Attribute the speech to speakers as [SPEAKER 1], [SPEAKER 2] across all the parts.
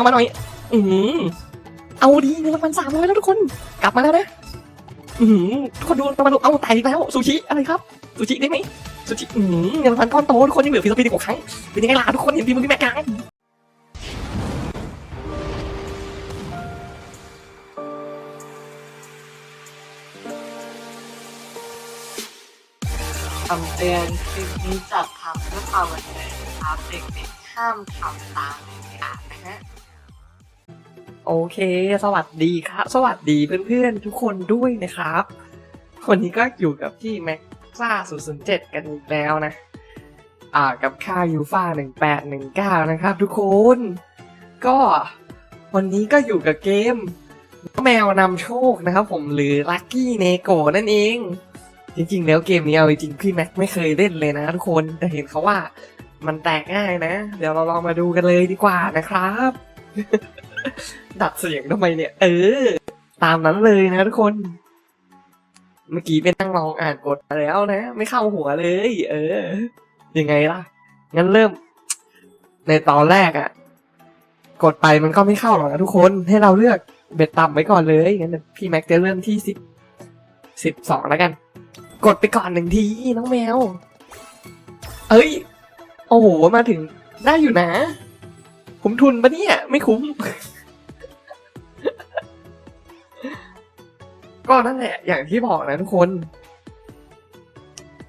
[SPEAKER 1] วมาหน่อย อือเอาดีเงินรางวัลสามร้อยแล้วทุกคน กลับมาแล้วนะ อือทุกคนดูมาดูเอาแตกอีกแล้วซูชิอะไรครับซูชิได้ไหมซูชิอือหือเงินรางวัลก้อนโตทุกคนยังเหลือฟิสปินอีกหกครั้งเป็นยังไงล่ะทุกคนเห็นดีมือพี่แม็กยัง
[SPEAKER 2] คำเตือนคลิปนี้จัดทำเพื่อความบันเทิงนะครับเด็กๆห้ามทำตามเด็ดขาดนะฮะ
[SPEAKER 1] โอเค สวัสดีครับ สวัสดีเพื่อนๆ ทุกคนด้วยนะครับ วันนี้ก็อยู่กับที่แม็กซ่า007 กันอีกแล้วนะ อ่า กับค่ายูฟ่า1819 นะครับทุกคน ก็วันนี้ก็อยู่กับเกม แมวนำโชคนะครับผมหรือ Lucky n e g o นั่นเอง จริงๆ แล้วเกมนี้เอาจริงๆพี่แม็กไม่เคยเล่นเลยนะทุกคนแต่เห็นเขาว่ามันแตกง่ายนะ เดี๋ยวเราลองมาดูกันเลยดีกว่านะครับ ดัดเสียงทำไมเนี่ย เออ ตามนั้นเลยนะทุกคน เมื่อกี้เป็นนั่งลองอ่านกดมาแล้วนะ ไม่เข้าหัวเลย เออ ยังไงล่ะ งั้นเริ่ม ในตอนแรกอะ่ะ กดไปมันก็ไม่เข้าหรอกนะทุกคน ให้เราเลือกเบ็ดต่ำไว้ก่อนเลย งั้นพี่แม็กจะเริ่มที่สิบสิบสองแล้วกัน กดไปก่อนหนึ่งทีน้องแมว เอ้ย โอ้โห มาถึงได้อยู่นะคุ้มทุนปะเนี่ย ไม่คุ้ม ก็นั่นแหละ อย่างที่บอกนะทุกคน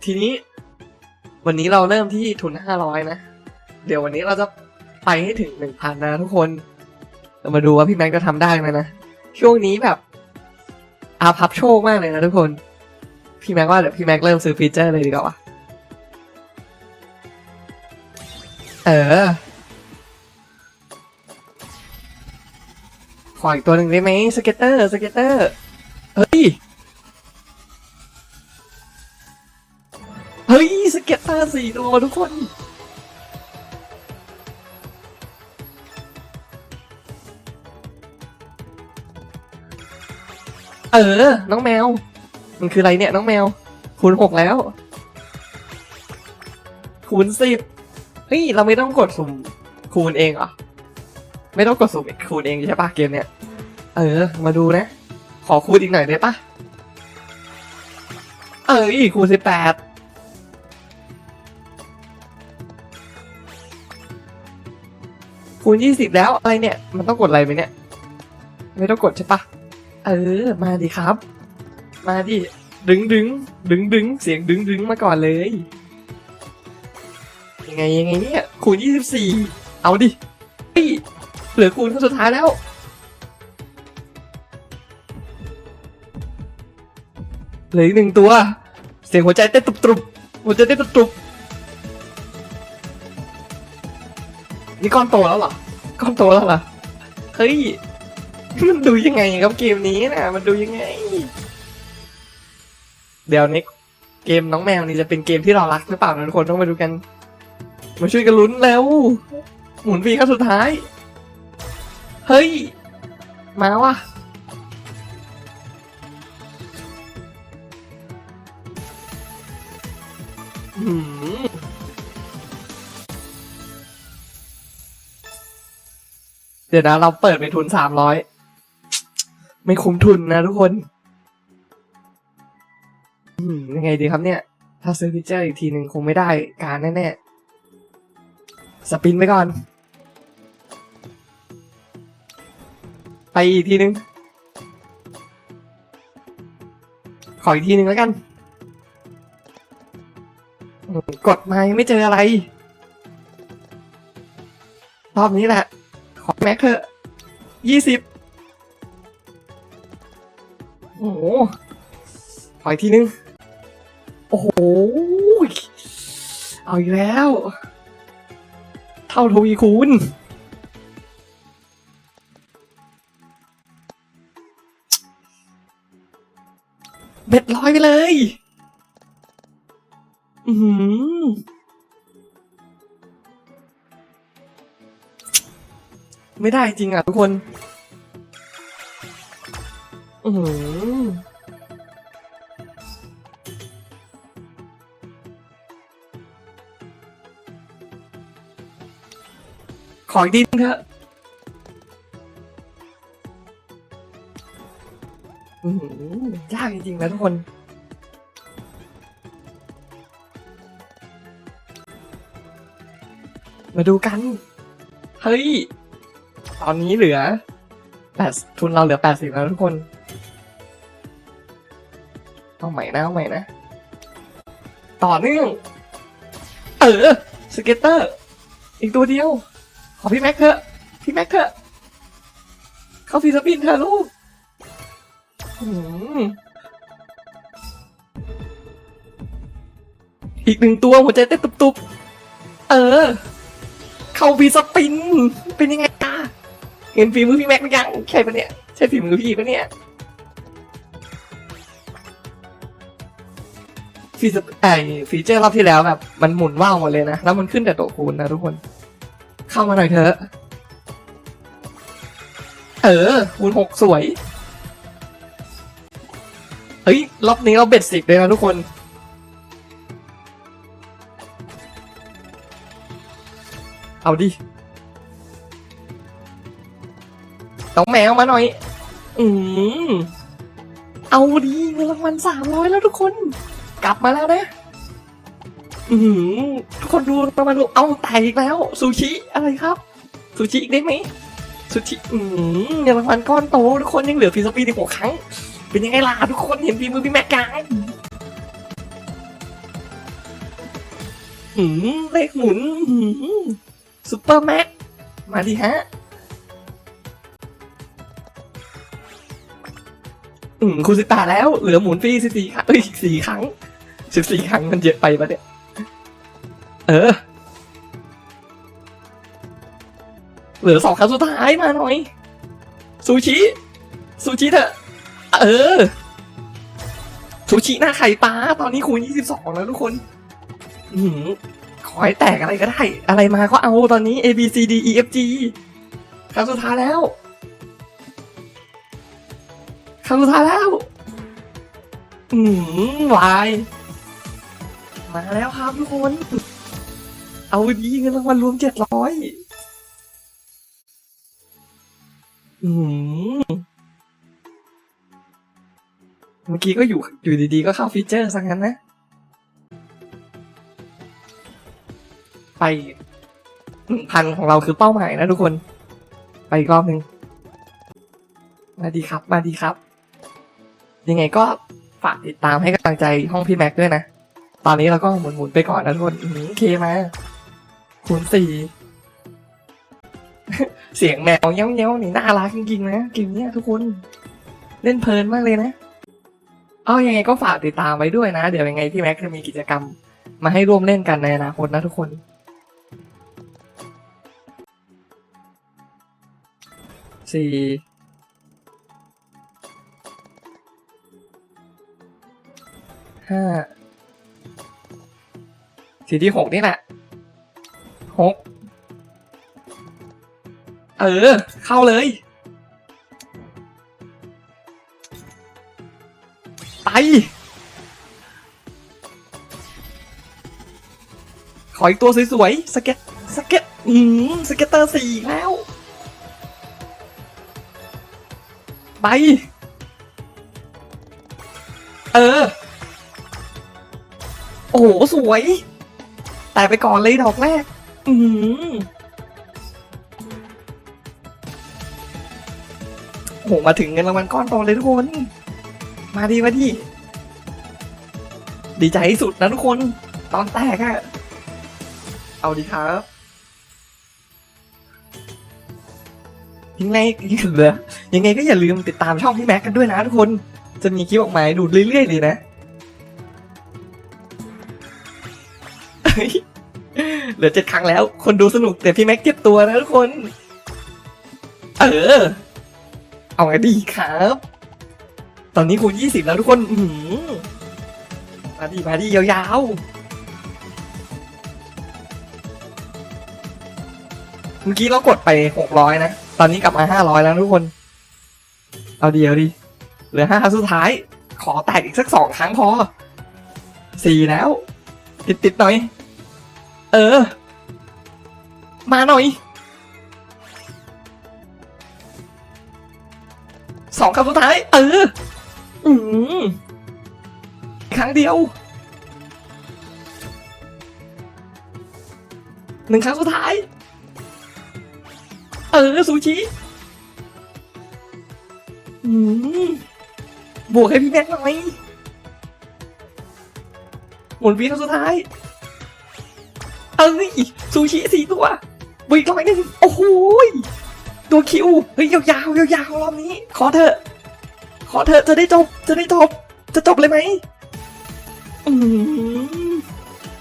[SPEAKER 1] ทีนี้ วันนี้เราเริ่มที่ทุนห้าร้อยนะ เดี๋ยววันนี้เราจะไปให้ถึงหนึ่งพันนะทุกคน เรามาดูว่าพี่แม็กจะทำได้ไหมนะ ช่วงนี้แบบอาพับโชคมากเลยนะทุกคน พี่แม็กว่าเดี๋ยวพี่แม็กเริ่มซื้อฟีเจอร์เลยดีกว่าเออขออีกตัวหนึ่งได้ไหมสเก็ตเตอร์สเก็ตเตอร์ เฮ้ย เฮ้ย สเก็ตตอร์สี่ตัวทุกคน เออ น้องแมว มันคืออะไรเนี่ยน้องแมว คูณหกแล้ว คูณสิบเฮ้ย เราไม่ต้องกดสุ่มคูณเองเหรอ ไม่ต้องกดสุ่มคูณเองใช่ปะเกมเนี้ยเออ มาดูนะ อคูณอีกหน่อยได้ปะเอออีกคูณสิบแปดคูณยี่สิบแล้วอะไรเนี่ย มันต้องกดอะไรไหมเนี่ย ไม่ต้องกดใช่ปะเออ มาดิครับ มาดิ ดึงดึงดึงดึงเสียงดึงดึงมาก่อนเลย ยังไงยังไงเนี่ย คูณยี่สิบสี่เอาดิเฮ้ยเหลือคูณครั้งสุดท้ายแล้ว เหลืออีกหนึ่งตัว เสียงหัวใจเต้นตุบๆหัวใจเต้นตุบๆนี่ก้อนโตแล้วเหรอ ก้อนโตแล้วเหรอ เฮ้ย มันดูยังไงครับเกมนี้นะมันดูยังไง เดี๋ยวนี้เกมน้องแมวนี่จะเป็นเกมที่เรารักหรือเปล่านะทุกคนต้องมาดูกัน มาช่วยกันลุ้นแล้ว หมุนฟีครั้งสุดท้าย เฮ้ย มาว่ะ เดี๋ยวนะ เราเปิดไปทุนสามร้อยไม่คุ้มทุนนะทุกคน อืมยังไงดีครับเนี่ย ถ้าซื้อพิเจอร์อีกทีหนึ่งคงไม่ได้การแน่ๆสปินไปก่อน ไปอีกทีหนึ่งขออีกทีหนึ่งแล้วกัน กดมายังไม่เจออะไร รอบนี้แหละ แม็กเถอะยี่สิบโอ้โหขออีกทีนึง โอ้โห เอาอีกแล้ว เท่าทวีคูณเบ็ดร้อยไปเลย อือ ไม่ได้จริงอะทุกคนอืขออีกทีเถอะยากจริงๆนะทุกคน มาดูกัน เฮ้ย ตอนนี้เหลือแปดทุนเราเหลือแปดสิบแล้วทุกคน เอาใหม่นะเอาใหม่นะ ต่อเนื่อง เออ สเก็ตเตอร์ อีกตัวเดียว ขอพี่แม็กเถอะ พี่แม็กเถอะ เข้าฟีสปินเถอะลูกอืมอีกหนึ่งตัวหัวใจเต้นตุบๆ เออ เข้าฟีสปิน เป็นยังไง เห็นฝีมือพี่แม็กหรือยังใช่ปะเนี่ย ใช่ฝีมือพี่ปะเนี่ยฟีสไอฟีเจอร์รอบที่แล้วแบบ มันหมุนว่าวหมดเลยนะ แล้วมันขึ้นแต่ตัวคูณนะทุกคน เข้ามาหน่อยเถอะ เออ คูณหกสวย เฮ้ย รอบนี้เราเบ็ดสิบเลยนะทุกคนเอาดิ ต้องแมวมาหน่อย อืมเอาดีเงินรางวัลสามร้อยแล้วทุกคน กลับมาแล้วนะ อืมทุกคนดูประมาณดูเอาแตอีกแล้วซูชิอะไรครับซูชิอีกได้ไหมซูชิอืมเงินรางวัลก้อนโตทุกคนยังเหลือฟีสปีดอีกหกครั้ง เป็นยังไงล่ะทุกคนเห็นฝีมือพี่แม็กกันอืมเลขหมุนอืมซุปเปอร์แม็กมาดิฮะ อืมคุณสิตาแล้ว เหลือหมุนฟรีสิบสี่ครั้งเอ้ยสี่ครั้งสิบสี่ครั้งมันเยอะไปปะเนี่ย เออ เหลือสองครั้งสุดท้ายมาหน่อย ซูชิ ซูชิเถอะ เออ ซูชิหน้าไข่ปลาตอนนี้คูณยี่สิบสองแล้วทุกคน อืมขอให้แตกอะไรก็ได้ อะไรมาก็เอาตอนนี้ A B C D E F G ครั้งสุดท้ายแล้ว รั้งสุดท้ายแล้ว อืมวาย มาแล้วครับทุกคน เอาดีเงินรางวัลรวมเจ็ดร้อยอืมเมื่อกี้ก็อยู่อยู่ดีๆ ก็เข้าฟีเจอร์ซะงั้นนะ ไปหนึ่งพันของเราคือเป้าหมายนะทุกคน ไปอีกรอบหนึ่งมาดีครับ มาดีครับ ยังไงก็ฝากติดตามให้กำลังใจห้องพี่แม็กด้วยนะ ตอนนี้เราก็หมุนๆไปก่อนนะทุกคนโอเคมาคูณสี่เสียงแมวเย้าๆนี่น่ารักจริงๆนะเกมเนี้ยทุกคนเล่นเพลินมากเลยนะ เอายังไงก็ฝากติดตามไว้ด้วยนะ เดี๋ยวยังไงพี่แม็กจะมีกิจกรรม มาให้ร่วมเล่นกันในอนาคตนะทุกคน สี่ ห้าสีที่หกนี่แหละหกเออ เข้าเลย ไป ขออีกตัวสวยๆ สเก็ต สเก็ต อืม สเก็ตเตอร์สี่แล้ว ไป เออ โอ้โห สวย แต่ไปก่อนเลยดอกแรก อืมโอ้โห มาถึงเงินรางวัลก้อนโตเลยทุกคน มาดีมาดี ดีใจที่สุดนะทุกคน ตอนแตกอะเอาดีครับยังไงเหลือยังไงก็อย่าลืมติดตามช่องพี่แม็กกันด้วยนะทุกคน จะมีคลิปออกมาให้ดูเรื่อยๆเลยนะ เหลือเจ็ดครั้งแล้ว คนดูสนุกแต่พี่แม็กเจ็บตัวนะทุกคน เออ เอาไงดีครับ ตอนนี้คูณยี่สิบแล้วทุกคน อือหือมาดีมาดียาวๆ เมื่อกี้เรากดไปหกร้อยนะ ตอนนี้กลับมาห้าร้อยแล้วทุกคน เอาเดีเอาดีเหลือห้าครั้งสุดท้าย ขอแตกอีกสักสองครั้งพอสี่แล้ว ติดติดๆหน่อย เออ มาหน่อยสองครั้งสุดท้าย เออ อืมครั้งเดียวหนึ่งครั้งสุดท้าย เออ ซูชิอืมบวกให้พี่แม็กหน่อยหมุนวีครั้งสุดท้าย เอ้ยซูชิสี่ตัวบวกอีกร้อยหนึ่งโอ้โหตัวคิวเฮ้ยยาวๆยาวๆรอบนี้ ขอเถอะขอเถอะจะได้จบจะได้จบจะจบเลยไหมอืม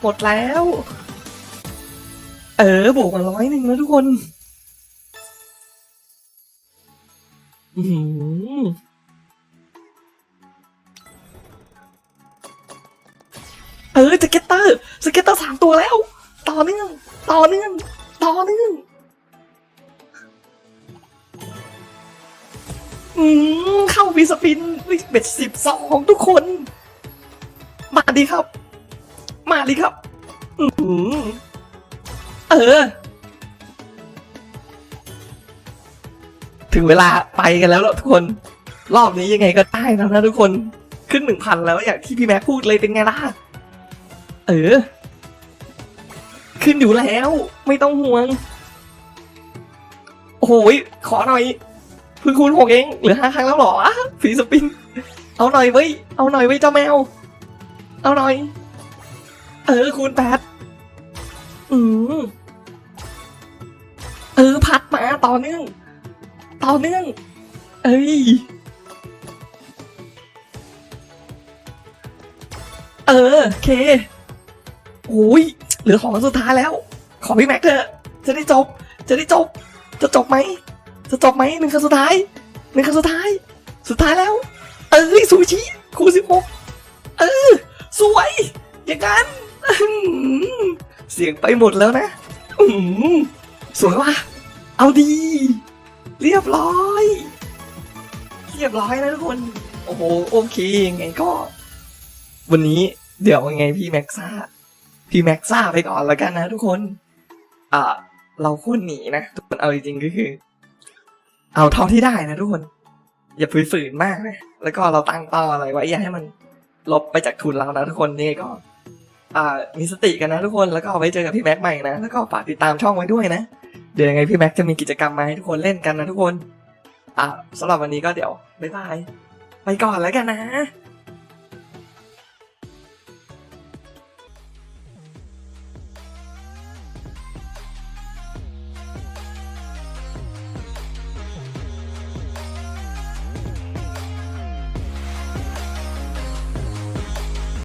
[SPEAKER 1] หมดแล้ว เออบวกมาร้อยหนึ่งแล้วทุกคนอืมเออสเก็ตเตอร์สเก็ตเตอร์สามตัวแล้ว ต่อเนื่อง ต่อเนื่อง ต่อเนื่อง อืมเข้าวีสปินเบ็ดสิบสองทุกคน มาดีครับ มาดีครับ อืมเออ ถึงเวลาไปกันแล้วล่ะทุกคน รอบนี้ยังไงก็ได้แล้วนะทุกคน ขึ้นหนึ่งพันแล้วอย่างที่พี่แม็กพูดเลยเป็นไงล่ะ เออ ขึ้นอยู่แล้ว ไม่ต้องห่วง โอ้โหยขอหน่อยเพิ่งคูณหกเองเหลือห้าครั้งแล้วหรอฝีสปิน เอาหน่อยเว้ย เอาหน่อยเว้ยเจ้าแมว เอาหน่อย เออคูณแปดอืมเออพัดมาต่อเนื่องต่อเนื่อง เอ้ย เออโอเคโอ้ย เหลือของสุดท้ายแล้ว ขอพี่แม็กเถอะ จะได้จบ จะได้จบ จะจบไหม จะจบไหมหนึ่งครั้งสุดท้าย หนึ่งครั้งสุดท้าย สุดท้ายแล้ว เอ้ยซูชิคูสิบหกเออ สวย อย่างนั้น เสียงไปหมดแล้วนะอืมสวยว่ะ เอาดี เรียบร้อย เรียบร้อยนะทุกคน โอ้โห โอเคยังไงก็ วันนี้เดี๋ยวยังไงพี่แม็กซ่า พี่แม็กซ่าไปก่อนแล้วกันนะทุกคน อ่า เราคุ้นหนีนะทุกคนเอาจริงๆก็คือ เอาเท่าที่ได้นะทุกคน อย่าฝืนมากนะ แล้วก็เราตั้งเป้าอะไรไว้อย่าให้มันลบไปจากทุนเรานะทุกคนนี่ก็ อ่า มีสติกันนะทุกคน แล้วก็ไว้เจอกับพี่แม็กใหม่นะ แล้วก็ฝากติดตามช่องไว้ด้วยนะ เดี๋ยวยังไงพี่แม็กจะมีกิจกรรมมาให้ทุกคนเล่นกันนะทุกคน อ่าสำหรับวันนี้ก็เดี๋ยวบ๊ายบาย ไปก่อนแล้วกันนะ